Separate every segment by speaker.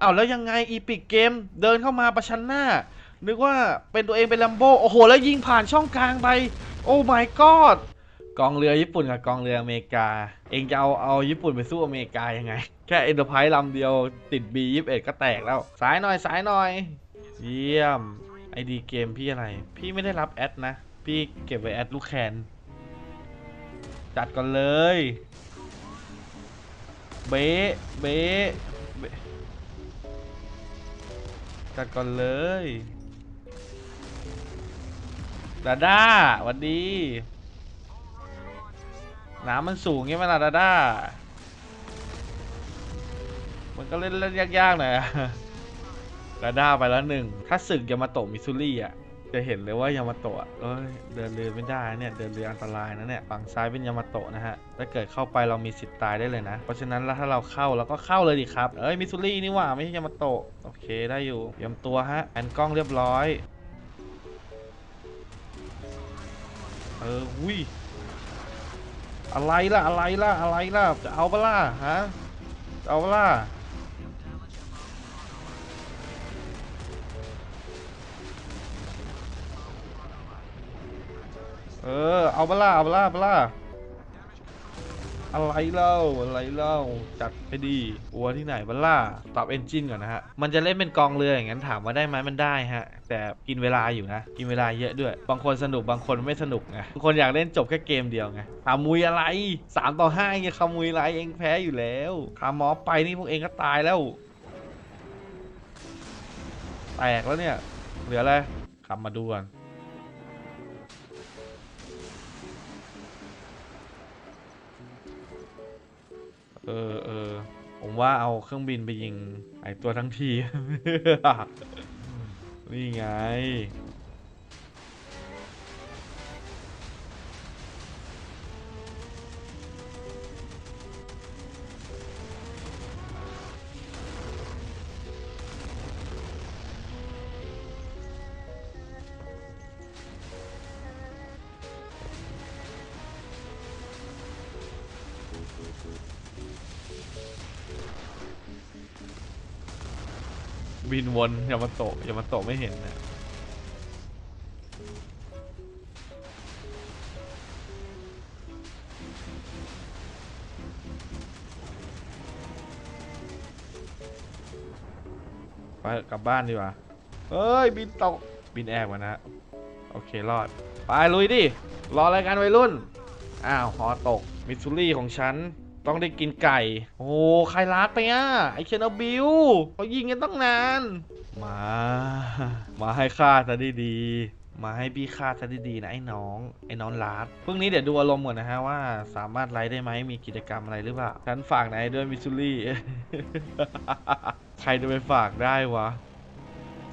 Speaker 1: อ้าวแล้วยังไงอีพิกเกมเดินเข้ามาประชันหน้า นึกว่าเป็นตัวเองเป็นลัมโบโอ้โห แล้วยิงผ่านช่องกลางไป โอ้ my god กองเรือญี่ปุ่นกับกองเรืออเมริกา เองจะเอาเอาญี่ปุ่นไปสู้อเมริกายังไง แค่เอ็นเตอร์ไพรส์ลำเดียวติด B21 ก็แตกแล้ว สายหน่อยสายหน่อย เยี่ยมไอดีเกมพี่อะไร พี่ไม่ได้รับแอดนะ พี่เก็บไว้แอดลูกแคนจัดก่อนเลย เบ๊เบ๊ จัดก่อนเลยดาด้าหวันดี น้ำมันสูงไงเวลาดาด้า มันก็เล่นเล่นยากๆหน่อยดาด้าไปแล้วหนึ่ง ถ้าศึกยามาโตะมิซูรี่อะ จะเห็นเลยว่ายามาโตะเอ้ยเดินเรือไม่ได้เนี่ยเดินเรืออันตรายนะเนี่ยฝั่งซ้ายเป็นยามาโตะนะฮะถ้าเกิดเข้าไปเรามีสิทธิ์ตายได้เลยนะ เพราะฉะนั้นถ้าเราเข้าเราก็เข้าเลยดิครับเอ้ยมิซูรี่นี่หว่าไม่ใช่ยามาโตะโอเคได้อยู่เตรียมตัวฮะแอนกล้องเรียบร้อยเออวิอะไรล่ะอะไรล่ะอะไรล่ะจะเอาปล่ะฮะจะเอาปล่ะ เออ เอาปล่ะเอาปล่ะเอาปล่ะอะไรเล่าอะไรเล่าจัดไปดีอัวที่ไหนบ้าล่ะตอบเอนจินก่อนนะฮะ มันจะเล่นเป็นกองเรืออย่างนั้นถามว่าได้ไหมมันได้ฮะ แต่กินเวลาอยู่นะ กินเวลาเยอะด้วย บางคนสนุกบางคนไม่สนุกไงบางคนอยากเล่นจบแค่เกมเดียวไงขามุยอะไรสามต่อห้าเองขามุยอะไรเองแพ้อยู่แล้วขามอไปนี่พวกเองก็ตายแล้ว แตกแล้วเนี่ย เหลืออะไรขับมาดูก่อน ออเออผมว่าเอาเครื่องบินไปยิงไอตัวทั้งที นี่ไง บินวนยามาโตะยามาโตะไม่เห็นนะไปกลับบ้านดีกว่าเฮ้ย บินตก บินแอบกันนะ โอเค รอด ไป ลุยดิ รออะไรกันวัยรุ่น อ้าว หอตก มิสซูรี่ของฉัน ต้องได้กินไก่ โอ้ใครรักไปอะ ไอเชนอบิลเขายิงกันตั้งนาน มา มาให้ฆ่าซะดีๆ มาให้พี่ฆ่าซะดีๆนะไอ้น้อง ไอ้น้องรัดพรุ่งนี้เดี๋ยวดูอารมณ์ก่อนนะฮะว่าสามารถไลฟ์ได้ไหมมีกิจกรรมอะไรหรือเปล่า ฉันฝากนายด้วยมิสซูรี่ ใครจะไปฝากได้วะ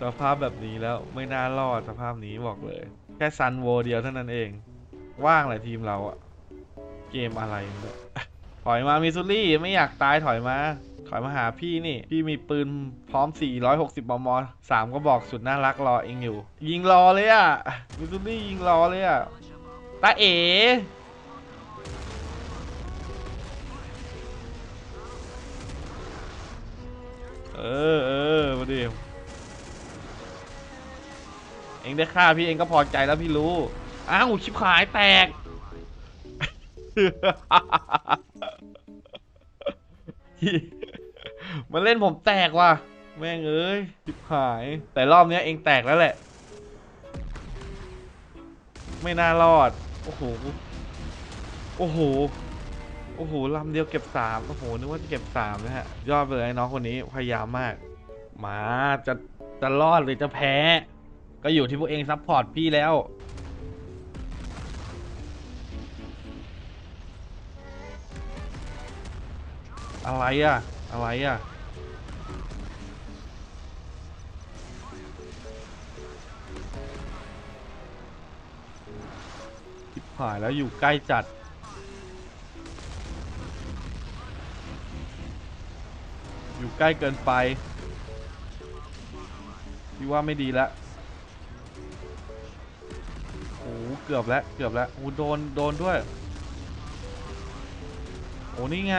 Speaker 1: สภาพแบบนี้แล้วไม่น่ารอดสภาพนี้บอกเลย แค่ซันโวเดียวเท่านั้นเอง ว่างแหละทีมเราอะเกมอะไรเนี่ย ถอยมามิซูรี่ไม่อยากตายถอยมา ถอยมาหาพี่นี่ พี่มีปืนพร้อม 460 มมสามก็บอกสุดน่ารักรอเองอยู่ ยิงรอเลยอะมิซูรี่ยิงรอเลยอะตาเอ๋เออเออมาดิเองได้ฆ่าพี่เองก็พอใจแล้วพี่รู้ อ้าว ชิบหายแตก มันเล่นผมแตกว่ะ แม่งเอ้ยชิบหาย แต่รอบนี้เองแตกแล้วแหละ ไม่น่ารอด โอ้โห โอ้โห โอ้โหลำเดียวเก็บสามโอ้โห นึกว่าจะเก็บสามนะฮะ ยอดไปเลยน้องคนนี้พยายามมาก มาจะจะรอดหรือจะแพ้ ก็อยู่ที่พวกเองซัพพอร์ตพี่แล้ว อะไรอะอะไรอะทิบหายแล้วอยู่ใกล้จัด อยู่ใกล้เกินไปพี่ว่าไม่ดีแล้วโอ้โหเกือบแล้ว เกือบแล้วโอ้โดน โดนด้วย โอ้นี่ไง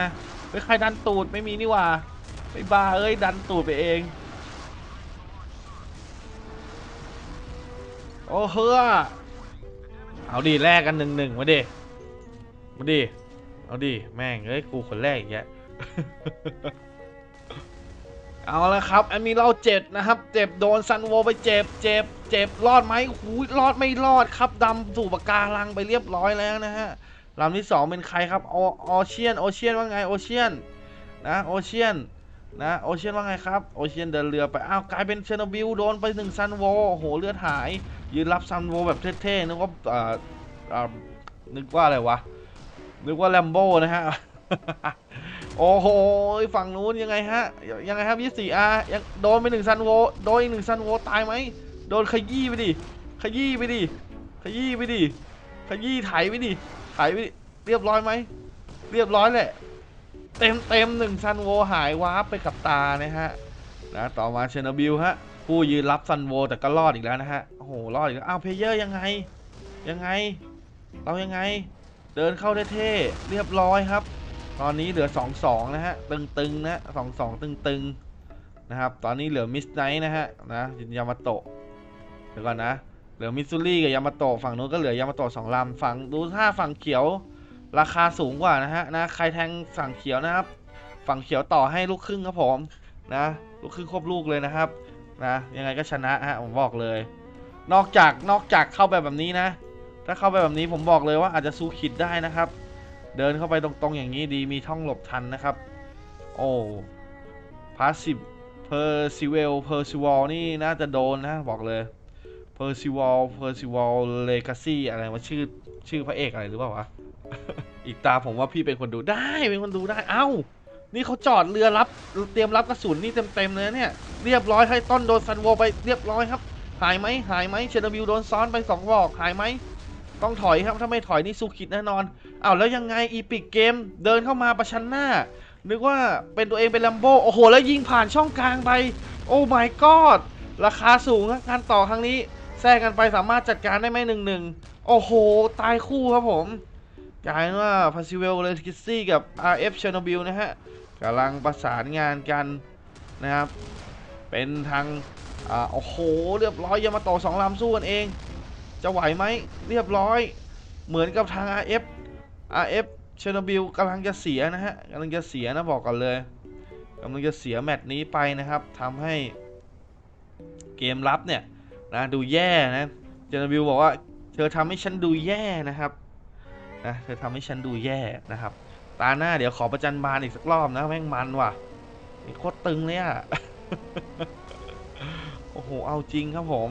Speaker 1: เฮ้ยใครดันตูดไม่มีนี่หว่าไปไอ้บ้าเอ้ยดันตูดไปเอง โอ้เฮ้อเอาดิแลกกันหนึ่งหนึ่งมาดิมาดิเอาดิแม่งเอ้ยกูคนแรกอีกแยะ เอาละครับแอมิเราเจ็บนะครับ เจ็บโดนซันโวไปเจ็บ เจ็บ เจ็บรอดไหมหูยรอดไม่รอดครับดำสู่ปากการังไปเรียบร้อยแล้วนะฮะ ลำที่สองเป็นใครครับโอโอเชียนโอเชียนว่าไงโอเชียนนะโอเชียนนะโอเชียนว่าไงครับโอเชียนเดินเรือไปอ้าวกลายเป็นเชนอบิลโดนไปหนึ่งซันโวโอ้โหเลือดหาย ยืนรับซันโวแบบเท่ๆนึกว่าเอ่อเอ่อนึกว่าอะไรวะนึกว่าแลมโบ้นะฮะโอ้โหฝั่งนู้นยังไงฮะยังไงครับยี่สี่อายังโดนไปหนึ่งซันโวโดนอีกหนึ่งซันโวตายไหมโดนขยี้ไปดิขยี้ไปดิขยี้ไปดิขยี้ไถไปดิ ไถไปเรียบร้อยไหม เรียบร้อยแหละ เต็มเต็มหนึ่งซันโวหายวาร์ปไปกับตานะฮะนะต่อมาเชนบิลฮะ ผู้ยืนรับซันโวแต่ก็รอดอีกแล้วนะฮะ โอ้โห รอดอีกแล้วอ้าวเพเยอร์ยังไง ยังไง เรายังไง เดินเข้าได้เท่เรียบร้อยครับ ตอนนี้เหลือ 2-2 นะฮะ ตึงๆนะ2-2ตึงๆนะครับ ตอนนี้เหลือมิสไนท์นะฮะนะยามาโตะเดี๋ยวก่อนนะ เหลือมิสซูรี่กับยามาโตะฝั่งนู้นก็เหลือยามาโตะสองลำฝั่งดูถ้าฝั่งเขียวราคาสูงกว่านะฮะนะใครแทงฝั่งเขียวนะครับ ฝั่งเขียวต่อให้ลูกครึ่งครับผมนะลูกครึ่งครบลูกเลยนะครับนะยังไงก็ชนะฮะผมบอกเลย นอกจากนอกจากเข้าไปแบบนี้นะ ถ้าเข้าไปแบบนี้ผมบอกเลยว่าอาจจะสู้ขิดได้นะครับ เดินเข้าไปตรงๆอย่างนี้ดีมีท่องหลบทันนะครับ โอ้พาสซีฟเพอร์ซิเวลเพอร์ซิวอลนี่น่าจะโดนนะบอกเลย เพอร์ซิวอลเพอร์ซิวอลเลกาซี่อะไรวะชื่อชื่อพระเอกอะไรหรือเปล่าวะ อีกตาผมว่าพี่เป็นคนดูได้เป็นคนดูได้ เอ้า นี่เขาจอดเรือรับ เตรียมรับกระสุนนี่เต็มๆเลยเนี่ย เรียบร้อยให้ต้นโดนซันโวไปเรียบร้อยครับ หายไหมหายไหมเชนบิวโดนซ้อนไปสองบอกหายไหมต้องถอยครับถ้าไม่ถอยนี่สู้ขิดแน่นอนอ้าวแล้วยังไงอีพิกเกมเดินเข้ามาประชันหน้า นึกว่าเป็นตัวเองเป็นลัมโบโอ้โห แล้วยิงผ่านช่องกลางไป โอ้ my god ราคาสูงครับการต่อครั้งนี้ ทรกกันไปสามารถจัดการได้ไหมหนึ่งหนึ่งโอ้โห ตายคู่ครับผมกลายว่าพาซิเวลเลกิซี่กับ RF เชอร์โนบิลนะฮะกำลังประสานงานกันนะครับ เป็นทางอ่าโอ้โห เรียบร้อยยามาโตะสองลำสู้กันเอง จะไหวไหมเรียบร้อย เหมือนกับทาง RF RF เชอร์โนบิลกำลังจะเสียนะฮะกำลังจะเสียนะบอกก่อนเลยกำลังจะเสียแมตช์นี้ไปนะครับทำให้เกมรับเนี่ย นะดูแย่นะเชอร์โนบิลบอกว่า เธอทำให้ฉันดูแย่นะครับนะเธอทำให้ฉันดูแย่นะครับ ตาหน้าเดี๋ยวขอประจันบานอีกสักรอบนะแม่งมันว่ะโคตรตึงเลยอะโอ้โหเอาจริงครับผม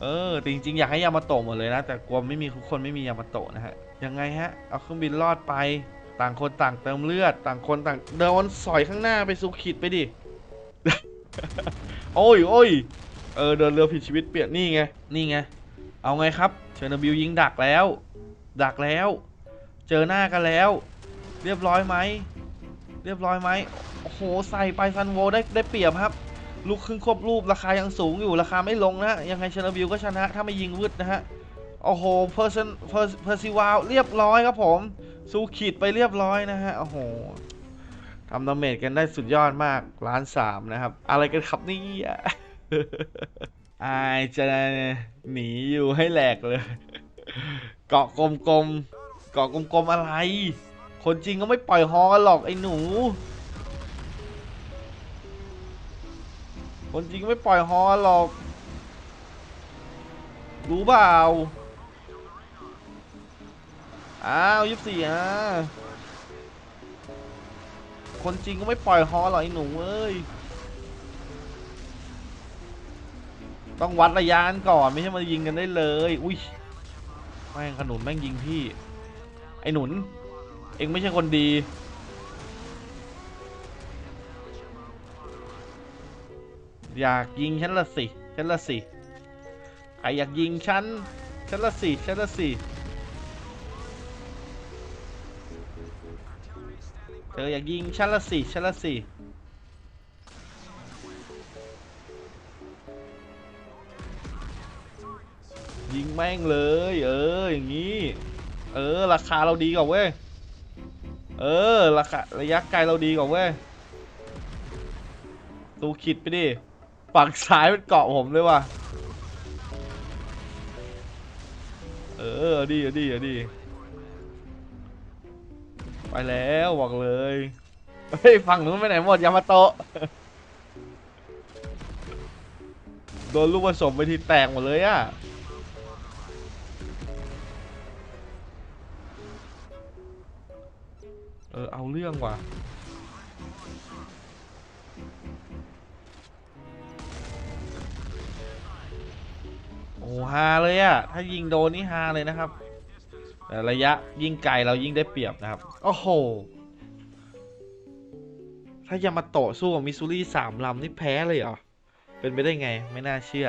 Speaker 1: เออจริงๆอยากให้ยามาโตะหมดเลยนะ แต่กลัวไม่มีทุกคนไม่มียามาโตะนะฮะยังไงฮะ เอาเครื่องบินรอดไปต่างคนต่างเติมเลือด ต่างคนต่างเดินสอยข้างหน้าไปสู่ขีดไปดิ โอ้ยโอ้ย เออเดินเรือผิดชีวิตเปลี่ยนนี่ไงนี่ไงเอาไงครับเชอร์นบิลยิงดักแล้ว ดักแล้ว เจอหน้ากันแล้ว เรียบร้อยไหมเรียบร้อยไหมโอ้โหใส่ไปซันโวได้ได้เปรียบครับลูกครึ่งควบรูปราคายังสูงอยู่ราคาไม่ลงนะยังไงเชนวิวก็ชนะถ้าไม่ยิงวืดนะฮะโอ้โหเพอร์เซนเพอร์ซิวาลเรียบร้อยครับผมสู้ขีดไปเรียบร้อยนะฮะโอ้โหทำดาเมจกันได้สุดยอดมากล้านสามนะครับ อะไรกันครับนี่ อะอายจะหนีอยู่ให้แหลกเลย เกาะกลมๆ เกาะกลมๆอะไร คนจริงก็ไม่ปล่อยฮอกันหรอกไอ้หนู คนจริงไม่ปล่อยฮอหรอก รู้เปล่า อ้าวยี่สี่อะคนจริงก็ไม่ปล่อยฮอหรอกไอ้หนูเอ้ย ต้องวัดระยะกันก่อนไม่ใช่มายิงกันได้เลย อุ้ยแม่งขนุนแม่งยิงพี่ ไอ้หนุน เองไม่ใช่คนดีอยากยิงฉันละสิ ฉันละสิใครอยากยิงฉัน ฉันละสิ ฉันละสิ เธออยากยิงฉันละสิ ฉันละสิ ยิงแม่งเลย เออ อย่างนี้ เออ ราคาเราดีกว่าเว้ย เออ ราคาระยะไกลเราดีกว่าเว้ยตูขิดไปดิฝั่งซ้ายมันเกาะผมเลยว่ะ เออดีดีเอาดีไปแล้วบอกเลยเฮ้ยฝั่งนู้นไปไหนหมดยามาโตะโดนลูกผสมไปทีแตกหมดเลยอะ เออ เอาเรื่องว่ะ โอ้ฮาเลยอะถ้ายิงโดนนี่ฮาเลยนะครับ แต่ระยะยิงไกลเรายิงได้เปรียบนะครับ โอ้โห ถ้ายามาโตสู้กับมิสซูรี่สามลำนี่แพ้เลยเหรอ เป็นไปได้ไง ไม่น่าเชื่อ